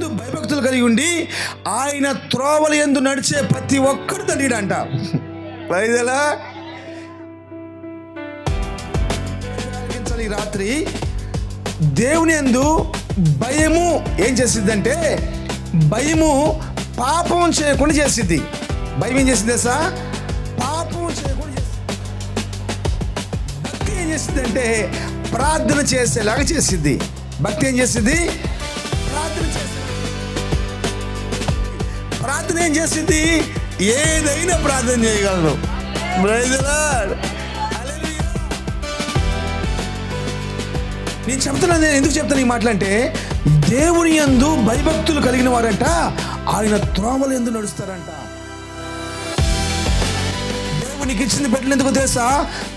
ఎందు భయభక్తులు కలిగి ఉండి ఆయన త్రోవల ఎందు నడిచే ప్రతి ఒక్కరు తండ్రిడంట వైదలా ఈ రాత్రి దేవుని ఎందు భయము ఏం చేసిద్దంటే భయము పాపం చేయకుండా చేసిద్ది. భయం ఏం చేసింది తెలుసా? పాపం చేయకుండా చేసింది భక్తి ఏం అంటే ప్రార్థన చేసేలాగా చేసిద్ది. భక్తి ఏం చేసింది ప్రార్థన ఏం చేసింది? ఏదైనా ప్రార్థన చేయగలను. నేను చెప్తున్నాను నేను ఎందుకు చెప్తాను ఈ మాటలంటే దేవుని యందు భయభక్తులు కలిగిన వారంట ఆయన త్రోమలు ఎందు నడుస్తారంట. దేవునికి ఇచ్చింది బిడ్డలు ఎందుకు తెలుసా?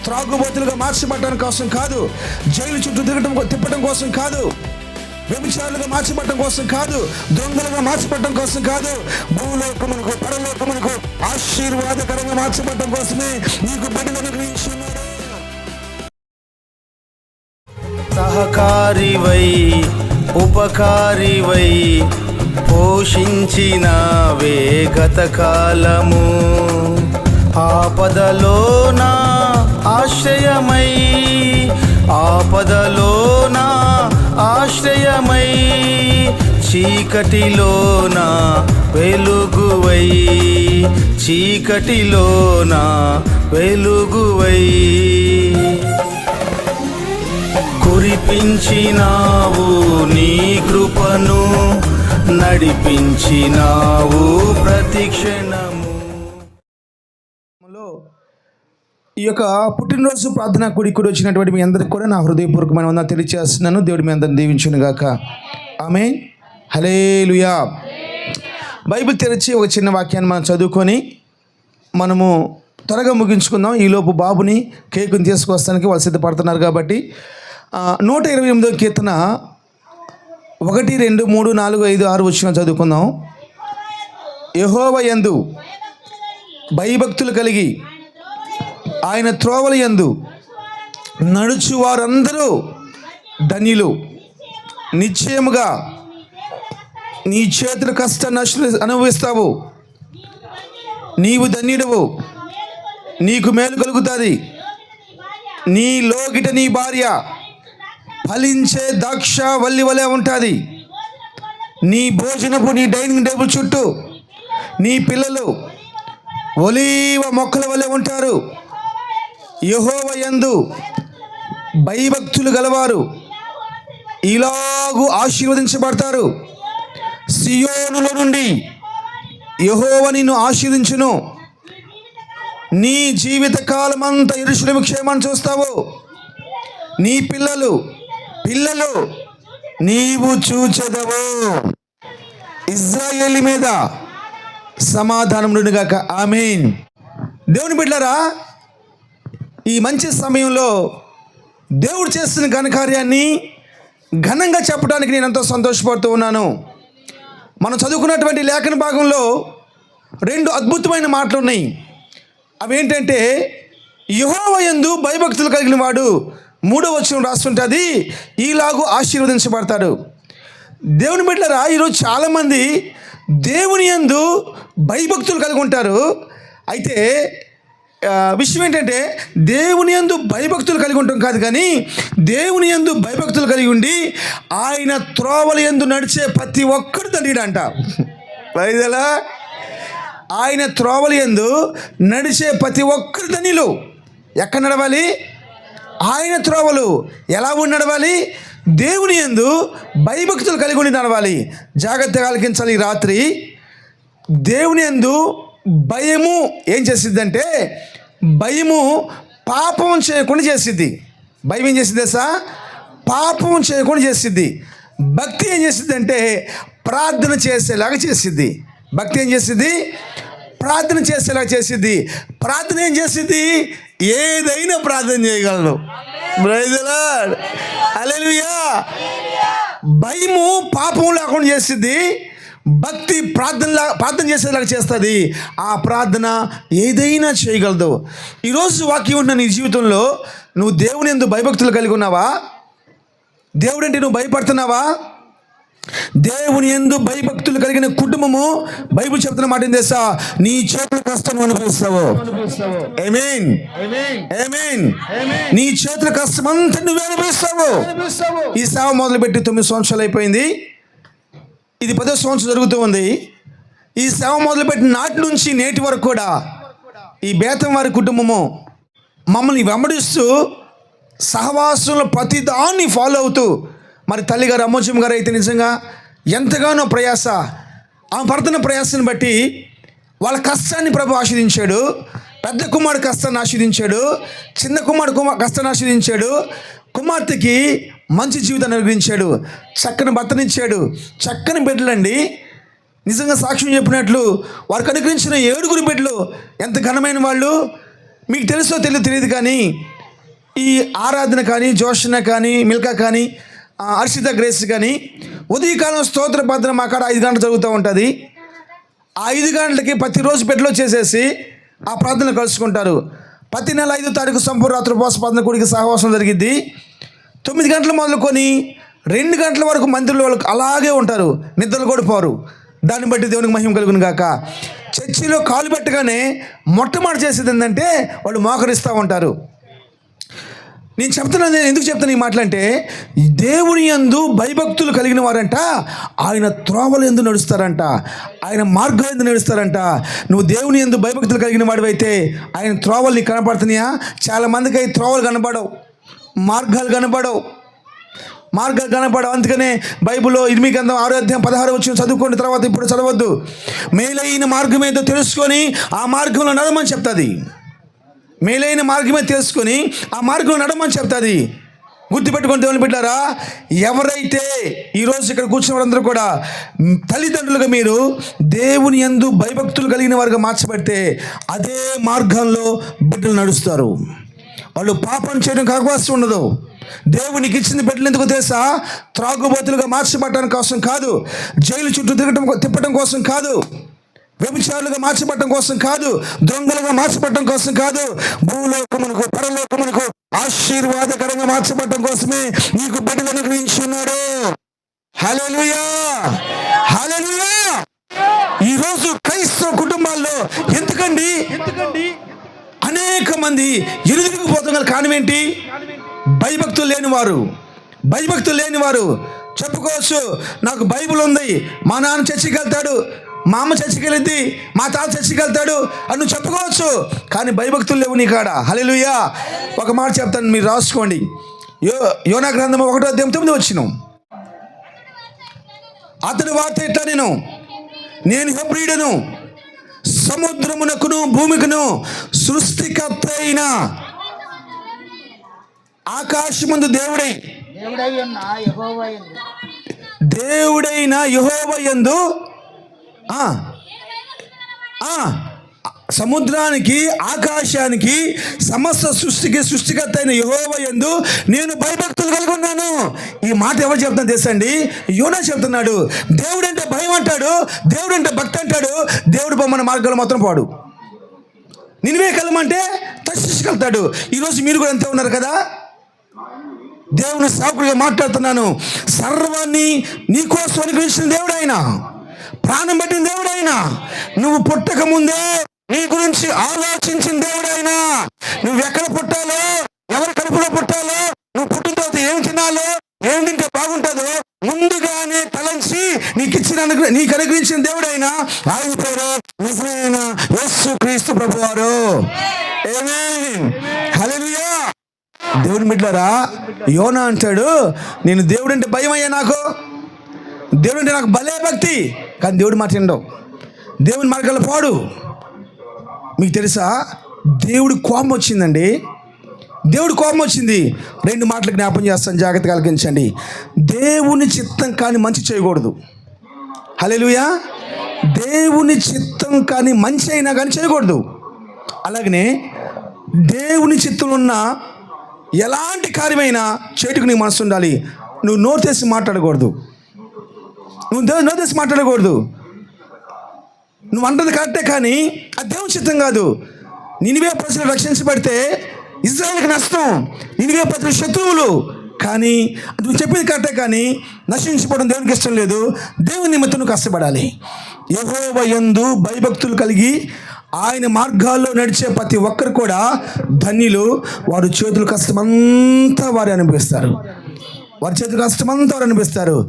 త్రాగుబోతులుగా మార్చబడటం కోసం కాదు. జైలు చుట్టూ తిరగటం తిప్పడం కోసం కాదు. వ్యభిచారులుగా మార్చబడటం కోసం కాదు దొంగలుగా మార్చబడటం కోసం కాదు భూలోకమునకు పరలోకమునకు ఆశీర్వాదకరంగా మార్చబడటం కోసమే నీకు బిడ్డలు అనుగ్రహించున్నాడు సహకారివై ఉపకారివై పోషించిన వేగత కాలము ఆపదలోన ఆశ్రయమై ప్రకాశమై చీకటిలోన వెలుగువై చీకటిలోన వెలుగువై. కురిపించినావు నీ కృపను నడిపించినావు ప్రతిక్షణ ఈ యొక్క పుట్టినరోజు ప్రార్థన కూడి కూడా వచ్చినటువంటి మీ అందరికి కూడా నా హృదయపూర్వకమైన వందన తెలియజేస్తున్నాను దేవుడు మీ అందరిని దీవించును గాక. ఆమె హలేలుయా బైబిల్ తెరిచి ఒక చిన్న వాక్యాన్ని మనం చదువుకొని మనము త్వరగా ముగించుకుందాం. ఈలోపు బాబుని కేకుని తీసుకొస్తానికి వాళ్ళు సిద్ధపడుతున్నారు కాబట్టి నూట ఇరవై ఎనిమిదో కీర్తన ఒకటి రెండు మూడు నాలుగు ఐదు ఆరు వచ్చిన చదువుకుందాం. యహోవ యందు భయభక్తులు కలిగి ఆయన త్రోవల యందు నడుచు వారందరూ ధనిలు నిశ్చయముగా నీ చేతుల కష్ట నష్ట అనుభవిస్తావు. నీవు ధన్యుడవు. నీకు మేలు కలుగుతుంది. నీ లోగిట నీ భార్య ఫలించే ద్రాక్ష వల్లి వలె ఉంటుంది. నీ భోజనపు నీ డైనింగ్ టేబుల్ చుట్టూ నీ పిల్లలు ఒలీవ మొక్కల వలె ఉంటారు. యహోవ యందు భయభక్తులు గలవారు. ఇలాగు ఆశీర్వదించబడతారు. సియోనుల నుండి యహోవ నిన్ను ఆశీర్దించును నీ జీవిత కాలమంతా ఇరుషులు క్షేమాన్ని చూస్తావు. నీ పిల్లలు పిల్లలు నీవు చూచెదవు. ఇజ్రాయేల్ మీద సమాధానం నుండిగాక ఆమెన్. దేవుని బిడ్డరా ఈ మంచి సమయంలో దేవుడు చేస్తున్న ఘనకార్యాన్ని ఘనంగా చెప్పడానికి నేను ఎంతో సంతోషపడుతూ ఉన్నాను. మనం చదువుకున్నటువంటి లేఖన భాగంలో రెండు అద్భుతమైన మాటలు ఉన్నాయి. అవేంటంటే యుహోవయందు భయభక్తులు కలిగిన వాడు మూడో వచ్చిన రాస్తుంటుంది ఈలాగు ఆశీర్వదించబడతాడు. దేవుని బిడ్డరా ఈరోజు చాలామంది దేవుని యందు భయభక్తులు కలిగి ఉంటారు. అయితే విషయం ఏంటంటే దేవుని యందు భయభక్తులు కలిగి ఉంటాం కాదు కానీ దేవుని యందు భయభక్తులు కలిగి ఉండి ఆయన త్రోవల యందు నడిచే ప్రతి ఒక్కరు తండ్రిడంట వైదలా ఆయన త్రోవల యందు నడిచే ప్రతి ఒక్కరు ధనిలు ఎక్కడ నడవాలి? ఆయన త్రోవలు ఎలా ఉండి నడవాలి? దేవుని యందు భయభక్తులు కలిగి ఉండి నడవాలి. జాగ్రత్తగా ఆలకించాలి రాత్రి. దేవుని యందు భయము ఏం చేసిద్దంటే భయము పాపం చేయకుండా చేసిద్ది. భయం ఏం చేసిద్ది తెలుసా? పాపం చేయకుండా చేసిద్ది. భక్తి ఏం చేసిద్ది అంటే ప్రార్థన చేసేలాగా చేసిద్ది. భక్తి ఏం చేసిద్ది? ప్రార్థన చేసేలాగా చేసిద్ది. ప్రార్థన ఏం చేసిద్ది? ఏదైనా ప్రార్థన చేయగలను అలెలుయా భయము పాపం లేకుండా చేసిద్ది. భక్తి ప్రార్థనలా ప్రార్థన చేసేలాగా చేస్తుంది. ఆ ప్రార్థన ఏదైనా చేయగలదు. ఈరోజు వాక్యం ఉన్న నీ జీవితంలో నువ్వు దేవుని ఎందు భయభక్తులు కలిగి ఉన్నావా? దేవుడంటే నువ్వు భయపడుతున్నావా? దేవుని ఎందు భయభక్తులు కలిగిన కుటుంబము బైబిల్ చెప్తున్న మాట ఏం తెలుసా? నీ చేతుల కష్టం అనుభవిస్తావు. ఏమేన్ ఏమేన్ నీ చేతుల కష్టం అంతా నువ్వే అనుభవిస్తావు. ఈ సేవ మొదలుపెట్టి తొమ్మిది సంవత్సరాలు అయిపోయింది. ఇది పదో సంవత్సరం జరుగుతూ ఉంది. ఈ సేవ మొదలుపెట్టిన నాటి నుంచి నేటి వరకు కూడా ఈ బేతం వారి కుటుంబము మమ్మల్ని వెంబడిస్తూ సహవాసంలో ప్రతి దాన్ని ఫాలో అవుతూ మరి తల్లిగారు అమ్మోజం గారు అయితే నిజంగా ఎంతగానో ప్రయాస ఆమె పడుతున్న ప్రయాసాన్ని బట్టి వాళ్ళ కష్టాన్ని ప్రభు ఆస్వాదించాడు పెద్ద కుమారుడు కష్టాన్ని ఆస్వాదించాడు చిన్న కుమారుడు కుమార్ కష్టాన్ని ఆస్వాదించాడు కుమార్తెకి మంచి జీవితాన్ని అనుగ్రహించాడు. చక్కని భర్తనిచ్చాడు చక్కని బిడ్డలండి నిజంగా సాక్ష్యం చెప్పినట్లు వారికి అనుగ్రహించిన ఏడుగురు బిడ్డలు ఎంత ఘనమైన వాళ్ళు. మీకు తెలుసో తెలియదు తెలియదు కానీ ఈ ఆరాధన కానీ జోషణ కానీ మిల్కా కానీ హర్షిత గ్రేస్ కానీ ఉదయకాలం స్తోత్ర భద్రం అక్కడ ఐదు గంటలు జరుగుతూ ఉంటుంది. ఆ ఐదు గంటలకి ప్రతిరోజు బిడ్డలో చేసేసి ఆ ప్రార్థనలు కలుసుకుంటారు. ప్రతి నెల ఐదో తారీఖు సంపూర్ణాత్ర ఉపవాస ప్రార్థన కూడికి సహవాసం జరిగిద్ది. తొమ్మిది గంటలు మొదలుకొని రెండు గంటల వరకు మందిరంలో వాళ్ళు అలాగే ఉంటారు నిద్రలు కూడా పోరు దాన్ని బట్టి దేవునికి మహిమ కలుగును గాక. చర్చిలో కాలు పెట్టగానే మొట్టమొదటి చేసేది ఏంటంటే వాళ్ళు మోకరిస్తూ ఉంటారు. నేను చెప్తున్నాను నేను ఎందుకు చెప్తాను ఈ మాటలంటే దేవుని యందు భయభక్తులు కలిగిన వారంట ఆయన త్రోవలు ఎందు నడుస్తారంట ఆయన మార్గం ఎందు నడుస్తారంట. నువ్వు దేవుని యందు భయభక్తులు కలిగిన వాడివైతే ఆయన త్రోవలు నీకు కనపడుతున్నాయా? చాలా మందికి అవి త్రోవలు కనపడవు. మార్గాలు కనపడవు. మార్గాలు కనపడవు. అందుకనే బైబిల్లో ఇరిమి గ్రంథం ఆరోగ్యం పదహారు వచ్చిన చదువుకున్న తర్వాత ఇప్పుడు చదవద్దు. మేలైన మార్గం ఏదో తెలుసుకొని ఆ మార్గంలో నడమని చెప్తుంది. మేలైన మార్గమే తెలుసుకొని ఆ మార్గంలో నడమని చెప్తుంది. గుర్తుపెట్టుకుని దేవుని బిడ్డారా ఎవరైతే ఈరోజు ఇక్కడ కూర్చున్న వారందరూ కూడా తల్లిదండ్రులుగా మీరు దేవుని యందు భయభక్తులు కలిగిన వారుగా మార్చబడితే అదే మార్గంలో బిడ్డలు నడుస్తారు. వాళ్ళు పాపం చేయడం అవకాశం ఉండదు. దేవునికి ఇచ్చింది బిడ్డలు ఎందుకు తెలుసా? త్రాగుబోతులుగా మార్చబడటం కోసం కాదు. జైలు చుట్టూ తిరగటం తిప్పటం కోసం కాదు. వ్యభిచారులుగా మార్చబడటం కోసం కాదు. దొంగలుగా మార్చబడటం కోసం కాదు. భూలోకమునకు పరలోకమునకు ఆశీర్వాదకరంగా మార్చబడటం కోసమే నీకు బిడ్డలు అనుగ్రహించున్నాడు హల్లెలూయా! హల్లెలూయా! ఈ రోజు క్రైస్తవ కుటుంబాల్లో ఎందుకండి ఎందుకండి? అనేక మంది ఎరుదిరిగి పోతున్న కారణం ఏంటి? భయభక్తులు లేనివారు. భయభక్తులు లేనివారు. చెప్పుకోవచ్చు. నాకు బైబిల్ ఉంది. మా నాన్న చర్చికి వెళ్తాడు. మా అమ్మ చర్చికి వెళ్ళిద్ది మా తాత చర్చికి వెళ్తాడు అని నువ్వు చెప్పుకోవచ్చు. కానీ భయభక్తులు లేవు నీ కాడ. హలెలుయ్యా ఒక మాట చెప్తాను. మీరు రాసుకోండి. యో యోనా గ్రంథం ఒకటో అధ్యాయం తొమ్మిది వచ్చినాం. అతడు వార్త ఎట్లా నేను. నేను హెబ్రీడను సముద్రమునకును భూమికును సృష్టికర్త అయిన ఆకాశముందు దేవుడై. దేవుడైన యహోవయందు ఆ, ఆ, సముద్రానికి ఆకాశానికి సమస్త సృష్టికి సృష్టికర్త అయిన యహోవయందు నేను భయభక్తులు కలిగి ఉన్నాను. ఈ మాట ఎవరు చెప్తాను తెలుసండి? యోనా చెప్తున్నాడు. దేవుడు అంటే భయం అంటాడు దేవుడు అంటే భక్తి అంటాడు దేవుడు బొమ్మన మార్గాలు మాత్రం పాడు. నిన్వే కలమంటే తక్షించగలుగుతాడు ఈరోజు మీరు కూడా అంతే ఉన్నారు కదా? దేవుని సాకుడిగా మాట్లాడుతున్నాను. సర్వాన్ని నీకోసం అనుగ్రహించిన దేవుడు ఆయన ప్రాణం పెట్టిన దేవుడు ఆయన నువ్వు పుట్టక ముందే నీ గురించి ఆలోచించిన దేవుడు ఆయన పుట్టాలో ఎవరి కడుపులో పుట్టాలో నువ్వు పుట్టిన తర్వాత ఏం తినాలో ఏం తింటే బాగుంటుందో ముందుగానే తలంచి నీకు ఇచ్చిన అనుగ్రహ నీకు అనుగ్రహించిన దేవుడు ఆయన ఆయన పేరు నిజమైన యేసు క్రీస్తు ప్రభువారు. వారు దేవుని బిడ్డరా యోనా అంటాడు నేను దేవుడు అంటే భయం అయ్యా నాకు? దేవుడు అంటే నాకు భలే భక్తి. కానీ దేవుడు మాట వినడం. దేవుని మార్గాలు పోడు. మీకు తెలుసా? దేవుడి కోపం వచ్చిందండి. దేవుడి కోపం వచ్చింది. రెండు మాటలు జ్ఞాపం చేస్తాను జాగ్రత్త కలిగించండి దేవుని చిత్తం కానీ మంచి చేయకూడదు. హలేలుయా దేవుని చిత్తం కానీ మంచి అయినా కానీ చేయకూడదు. అలాగనే దేవుని చిత్తంలో ఉన్న ఎలాంటి కార్యమైనా చేటుకు నీ మనసు ఉండాలి. నువ్వు నోరు తెసి మాట్లాడకూడదు. నువ్వు నోరు తెసి మాట్లాడకూడదు. నువ్వు అంటది కరెక్టే కానీ అది దేవుని చిత్తం కాదు. నినివే ప్రజలు రక్షించబడితే ఇజ్రాయల్కి నష్టం. నినివే ప్రజలు శత్రువులు. కానీ నువ్వు చెప్పింది కరెక్టే కానీ నశించిపోవడం దేవునికి ఇష్టం లేదు. దేవుని నిమిత్తం నువ్వు కష్టపడాలి. యహోవ యందు భయభక్తులు కలిగి ఆయన మార్గాల్లో నడిచే ప్రతి ఒక్కరు కూడా ధన్యులు. వారు చేతులు కష్టమంతా వారు అనుభవిస్తారు. వారి చేతి రాష్ట్రమంతా వారు అనిపిస్తారు.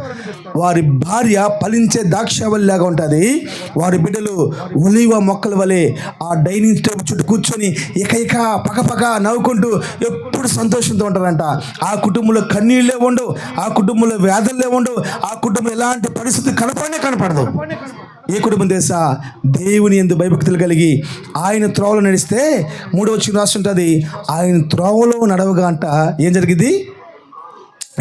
వారి భార్య ఫలించే దాక్షవల్లిలాగా ఉంటుంది. వారి బిడ్డలు ఒలివ మొక్కల వలె ఆ డైనింగ్ టేబుల్ చుట్టూ కూర్చొని ఇక ఇక పక నవ్వుకుంటూ ఎప్పుడు సంతోషంతో ఉంటారంట. ఆ కుటుంబంలో కన్నీళ్ళే ఉండవు. ఆ కుటుంబంలో వ్యాధులే ఉండవు. ఆ కుటుంబం ఎలాంటి పరిస్థితి కనపడనే కనపడదు. ఏ కుటుంబం తెలుసా? దేవుని ఎందు భయభక్తులు కలిగి ఆయన త్రోవలో నడిస్తే మూడవ వచ్చిన ఉంటుంది. ఆయన త్రోవలో నడవగా అంట ఏం జరిగింది?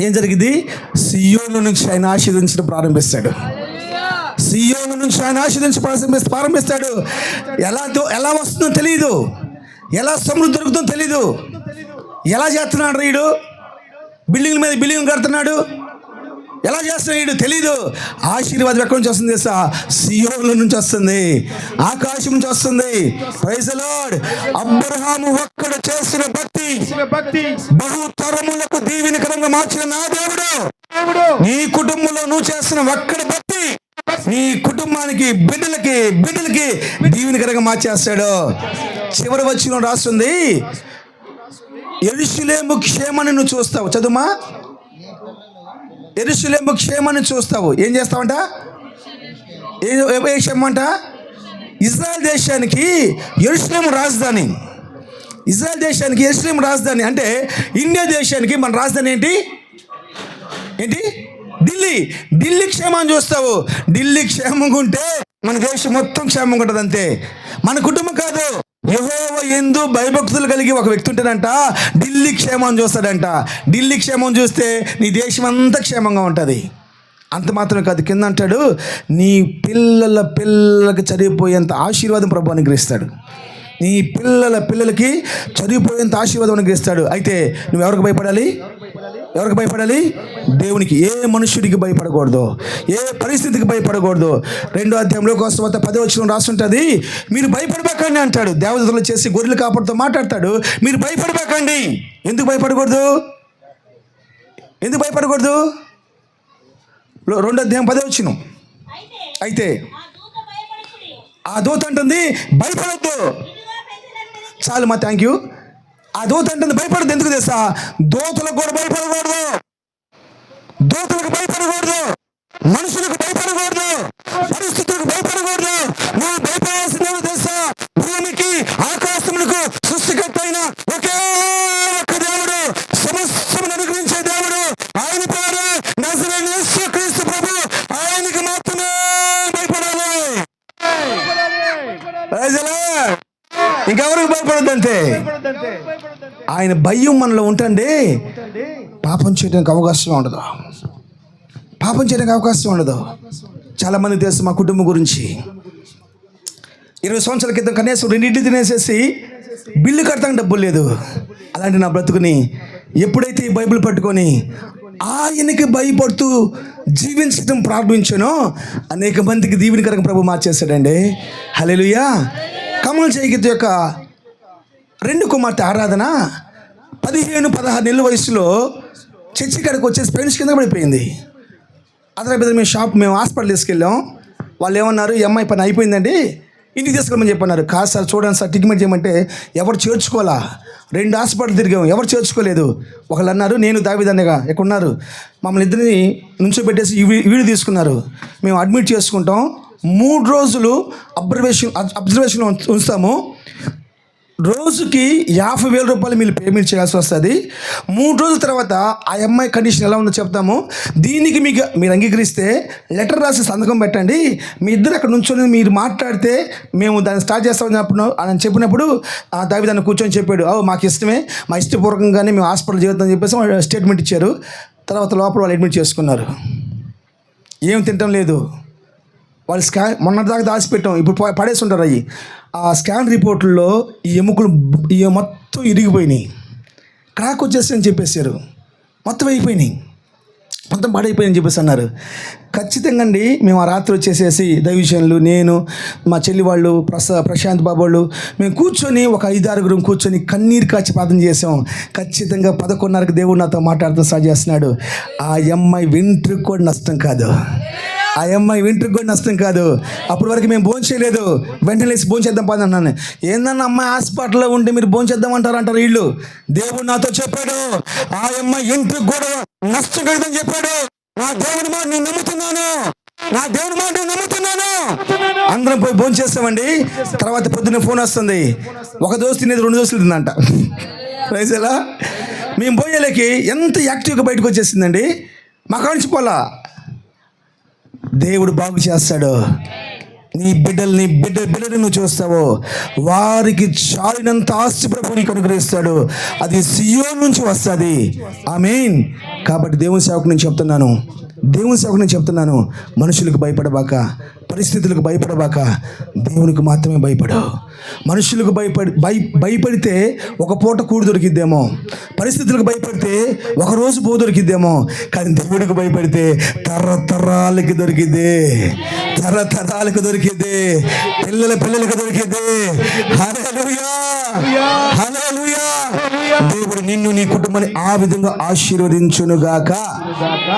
ఏం జరిగింది? సియోను నుంచి ఆయన ఆశీర్వదించడం ప్రారంభిస్తాడు. సియోను నుంచి ఆయన ఆశీర్వదించి ప్రారంభిస్త ప్రారంభిస్తాడు. ఎలా ఎలా వస్తుందో తెలియదు ఎలా సమృద్ధి దొరుకుతుందో తెలీదు. ఎలా చేస్తున్నాడు రీడు? బిల్డింగ్ మీద బిల్డింగ్ కడుతున్నాడు. ఎలా చేస్తున్నాడు తెలీదు. ఆశీర్వాదం ఎక్కడి నుంచి వస్తుంది తెలుసా? సియోల నుంచి వస్తుంది. ఆకాశం నుంచి వస్తుంది. ప్రైజ్ లార్డ్ అబ్రహాము ఒక్కడు చేసిన భక్తి భక్తి బహు తరములకు దీవెనకరంగా మార్చిన నా దేవుడు. దేవుడు. నీ కుటుంబంలో నువ్వు చేస్తున్న ఒక్కడి భక్తి నీ కుటుంబానికి బిడ్డలకి బిడ్డలకి దీవెనకరంగా మార్చేస్తాడు. చివరి వచ్చిన రాస్తుంది. ఎరుషులేము క్షేమాన్ని నువ్వు చూస్తావు. చదువుమా? ఎరుసలేము క్షేమాన్ని చూస్తావు. ఏం చేస్తావంట? ఏ ఏ అంట ఇజ్రాయెల్ దేశానికి ఎరుషులేము రాజధాని. ఇజ్రాయెల్ దేశానికి ఎరుషులేము రాజధాని. అంటే ఇండియా దేశానికి మన రాజధాని ఏంటి? ఏంటి? ఢిల్లీ ఢిల్లీ క్షేమాన్ని చూస్తావు. ఢిల్లీ క్షేమంగా ఉంటే మన దేశం మొత్తం క్షేమంగా ఉంటుంది అంతే మన కుటుంబం కాదు. యహోవ ఎందు భయభక్తులు కలిగి ఒక వ్యక్తి ఉంటాడంట ఢిల్లీ క్షేమం చూస్తాడంట. ఢిల్లీ క్షేమం చూస్తే నీ దేశం అంతా క్షేమంగా ఉంటుంది. అంత మాత్రమే కాదు. కింద అంటాడు నీ పిల్లల పిల్లలకి చదివిపోయేంత ఆశీర్వాదం ప్రభు అనుగ్రహిస్తాడు నీ పిల్లల పిల్లలకి చదివిపోయేంత ఆశీర్వాదం అనుగ్రహిస్తాడు అయితే నువ్వు ఎవరికి భయపడాలి? ఎవరికి భయపడాలి? దేవునికి. ఏ మనుష్యుడికి భయపడకూడదు? ఏ పరిస్థితికి భయపడకూడదు? రెండో అధ్యాయంలో కోసం పదే వచ్చిన రాస్తుంటుంది మీరు భయపడబేకండి అంటాడు. దేవతలు చేసి గొర్రెలు కాపాడుతూ మాట్లాడతాడు. మీరు భయపడబేకండి. ఎందుకు భయపడకూడదు? ఎందుకు భయపడకూడదు? రెండో అధ్యాయం పదే వచ్చిన అయితే ఆ దూత అంటుంది భయపడద్దు. చాలు మా థ్యాంక్ యూ ఆ దూత అంటే భయపడదు ఎందుకు తెలుసా? దూతలకు కూడా భయపడకూడదు. దూతలకు భయపడకూడదు. మనుషులకు భయపడకూడదు. పరిస్థితులకు భయపడకూడదు. నువ్వు భయపడాల్సిందేమో తెలుసా? భూమికి ఆకాశములకు సృష్టికర్త అయిన ఒకే ఒక్క దేవుడు సమస్తమును అనుగ్రహించే దేవుడు ఆయన పేరు నజరేయుడు యేసు క్రీస్తు ప్రభు ఆయనకి మాత్రమే భయపడాలి Praise the Lord. ఇంకెవరికి భయపడద్దంతే ఆయన భయం మనలో ఉంటండి. పాపం చేయడానికి అవకాశం ఉండదు. పాపం చేయడానికి అవకాశం ఉండదు. చాలామంది తెలుసు మా కుటుంబం గురించి. ఇరవై సంవత్సరాల క్రితం కనీసం రెండింటి తినేసేసి బిల్లు కడతానికి డబ్బులు లేదు. అలాంటి నా బ్రతుకుని ఎప్పుడైతే ఈ బైబిల్ పట్టుకొని ఆయనకి భయపడుతూ జీవించడం ప్రారంభించానో అనేక మందికి దీవెనకరంగా ప్రభు మార్చేశాడండి. హల్లెలూయా. కమల జయగిత్ యొక్క రెండు కుమార్తె ఆరాధన పదిహేను పదహారు నెలల వయసులో చర్చి కాడికి వచ్చేసి పెయిన్స్ కింద పడిపోయింది. అతని పెద్ద మేము షాప్ మేము హాస్పిటల్ తీసుకెళ్ళాం. వాళ్ళు ఏమన్నారు ఈ అమ్మాయి పని అయిపోయిందండి. ఇంటికి తీసుకెళ్ళమని చెప్పన్నారు. కాదు సార్ చూడండి సార్ ట్రీట్మెంట్ చేయమంటే ఎవరు చేర్చుకోవాలా? రెండు హాస్పిటల్ తిరిగాం ఎవరు చేర్చుకోలేదు. ఒకళ్ళు అన్నారు నేను దావిదన్నగా ఇక్కడ ఉన్నారు మమ్మల్ని ఇద్దరిని నుంచో పెట్టేసి ఈ తీసుకున్నారు. మేము అడ్మిట్ చేసుకుంటాం. మూడు రోజులు అబ్జర్వేషన్ అబ్జర్వేషన్లో ఉంచుతాము. రోజుకి యాభై వేల రూపాయలు మీరు పేమెంట్ చేయాల్సి వస్తుంది. మూడు రోజుల తర్వాత ఆ అమ్మాయి కండిషన్ ఎలా ఉందో చెప్తాము. దీనికి మీకు మీరు అంగీకరిస్తే లెటర్ రాసి సంతకం పెట్టండి. మీ ఇద్దరు అక్కడ నుంచొని మీరు మాట్లాడితే మేము దాన్ని స్టార్ట్ చేస్తామని చెప్పిన అని చెప్పినప్పుడు ఆ దావి దాన్ని కూర్చొని చెప్పాడు. అవు మాకు ఇష్టమే. మా ఇష్టపూర్వకంగానే మేము హాస్పిటల్ చేద్దామని చెప్పేసి స్టేట్మెంట్ ఇచ్చారు. తర్వాత లోపల వాళ్ళు అడ్మిట్ చేసుకున్నారు. ఏం తినటం లేదు. వాళ్ళు స్కా మొన్నటిదాకా దాచిపెట్టాం. ఇప్పుడు పడేసి ఉంటారు అవి ఆ స్కాన్ రిపోర్ట్లో ఈ ఎముకలు ఈ మొత్తం ఇరిగిపోయినాయి. క్రాక్ వచ్చేసి అని చెప్పేశారు. మొత్తం అయిపోయినాయి. మొత్తం పడైపోయిందని చెప్పేసి అన్నారు. ఖచ్చితంగా అండి మేము ఆ రాత్రి వచ్చేసేసి దైవజనులు నేను మా చెల్లి వాళ్ళు ప్రసా ప్రశాంత్ బాబు వాళ్ళు మేము కూర్చొని ఒక ఐదు ఆరుగురం కూర్చొని కన్నీరు కాచి ప్రార్థన చేసాం. ఖచ్చితంగా పదకొండున్నరకు దేవుడు నాతో మాట్లాడుతూ స్టార్ట్ చేస్తున్నాడు. ఆ అమ్మాయి వెంట్రుకు కూడా నష్టం కాదు. ఆ అమ్మాయి వెంట్రుకు కూడా నష్టం కాదు. అప్పటి వరకు మేము భోజనం చేయలేదు. వెంటనే లేచి భోజనం చేద్దాం పని అన్నాను. ఏందన్న అమ్మాయి హాస్పిటల్లో ఉంటే మీరు భోజనం చేద్దాం అంటారు అంటారు వీళ్ళు? దేవుడు నాతో చెప్పాడు. ఆ అమ్మాయి ఇంటికి కూడా నష్టం కలదని చెప్పాడు. నా దేవుని మాట నేను నమ్ముతున్నాను. నా దేవుని మాట నేను నమ్ముతున్నాను. అందరం పోయి భోజనం చేస్తామండి. తర్వాత పొద్దున్న ఫోన్ వస్తుంది. ఒక దోస్తు తినేది రెండు దోస్తులు తిందంట. ప్రైజ్ ఎలా మేము పోయేలకి ఎంత యాక్టివ్గా బయటకు వచ్చేసిందండి? మా కానించి పోలా? దేవుడు బాగు చేస్తాడు. నీ బిడ్డల్ని బిడ్డ బిడ్డని నువ్వు చూస్తావో. వారికి చాలినంత ఆస్తి ప్రభు నీకు అనుగ్రహిస్తాడు. అది సియో నుంచి వస్తుంది. ఐ మీన్ కాబట్టి దేవుని సేవకు నేను చెప్తున్నాను. దేవుని సేవకు నేను చెప్తున్నాను మనుషులకు భయపడబాక పరిస్థితులకు భయపడబాక దేవునికి మాత్రమే భయపడు. మనుషులకు భయపడి భయ భయపడితే ఒక పూట కూడి దొరికిద్దేమో. పరిస్థితులకు భయపడితే ఒక రోజు పో దొరికిద్దేమో. కానీ దేవుడికి భయపడితే తరతరాలకి దొరికిద్ది. తరతరాలకు దొరికిద్ది. పిల్లల పిల్లలకు దొరికిద్ది. దేవుడు నిన్ను నీ కుటుంబాన్ని ఆ విధంగా ఆశీర్వదించునుగాక.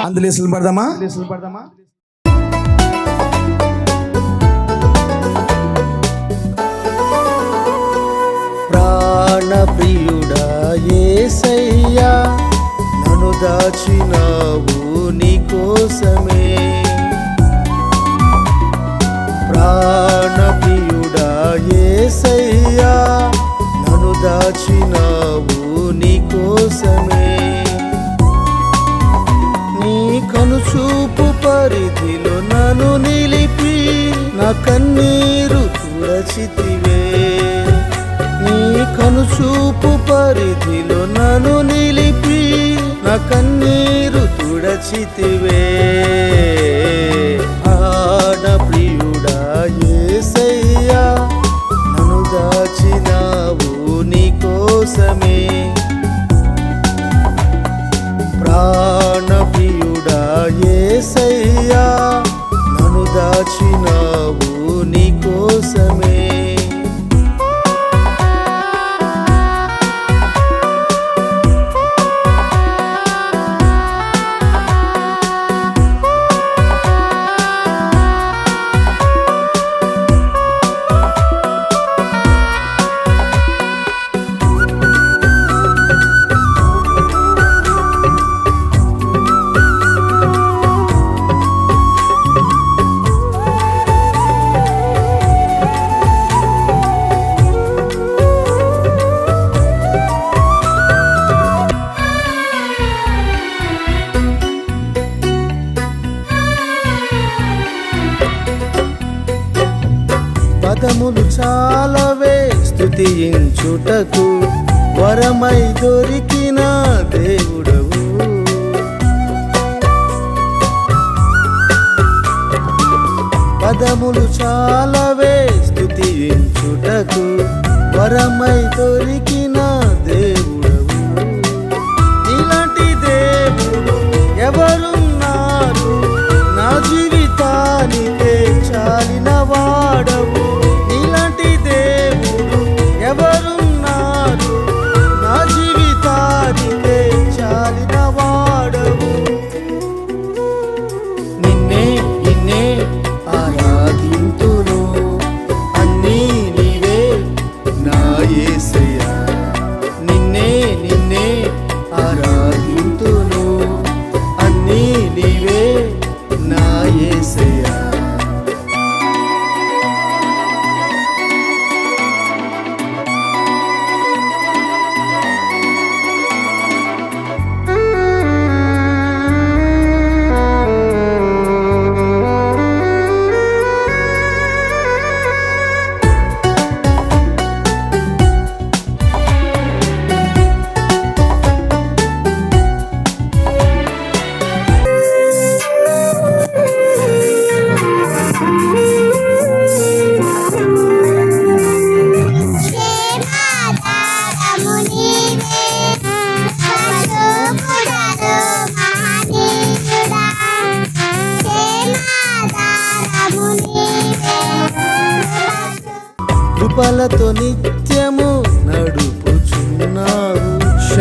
అందులో పడదాం పడదామా? ప్రాణ ప్రియుడా ఏసయ్యా నన్ను దాచినావు నీ కోసమే. ప్రాణ ప్రియుడా ఏసయ్యా కన్నీరు తుడచితివే నీ కనుచూపు పరిధిలో నన్ను నిలిపి నా కన్నీరు తుడచితివే.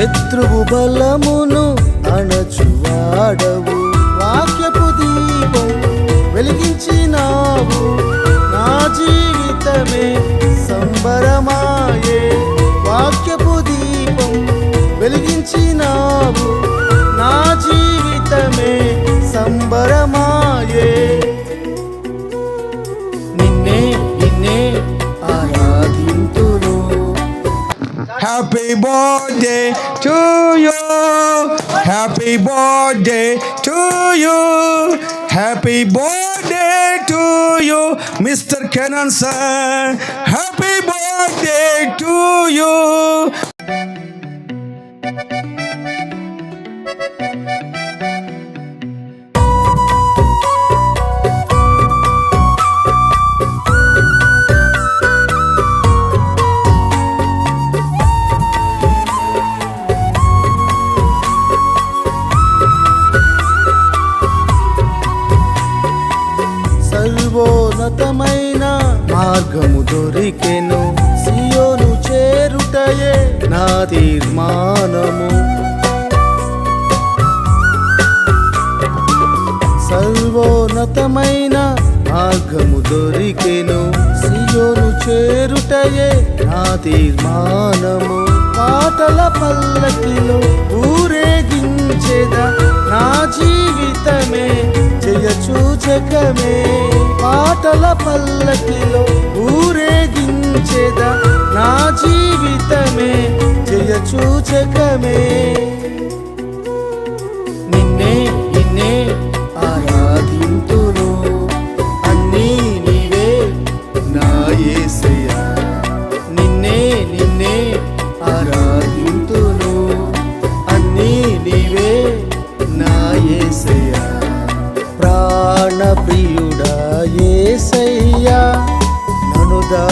శత్రువు బలమును అణచువాడవు. వాక్యపు దీపం వెలిగించినావు. నా జీవితమే సంబరమా Happy birthday to you. Happy birthday to you. Happy birthday to you, Mr. Kenan sir. Happy birthday to you. తీర్మానము పాటల పల్లకిలో ఊరేగించేదా నా జీవితమే జయ పాటల పల్లకిలో ఊరేగించేదా నా జీవితమే జయ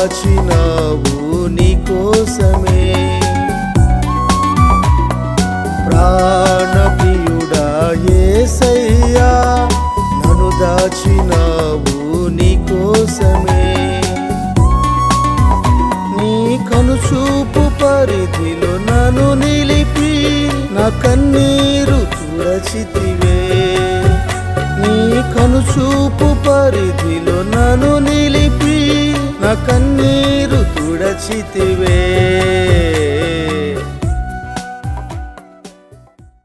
దాచినావు నీ కోసమే. ప్రాణప్రియుడా ఏసయ్యా నన్ను దాచినావు నీ కోసమే. నీ కనుచూపు పరిధిలో నన్ను నిలిపి నా కన్నీరు తుడచితివే నీ కనుచూపు పరిధిలో నన్ను నిలిపి కన్నీరు తుడచితివే.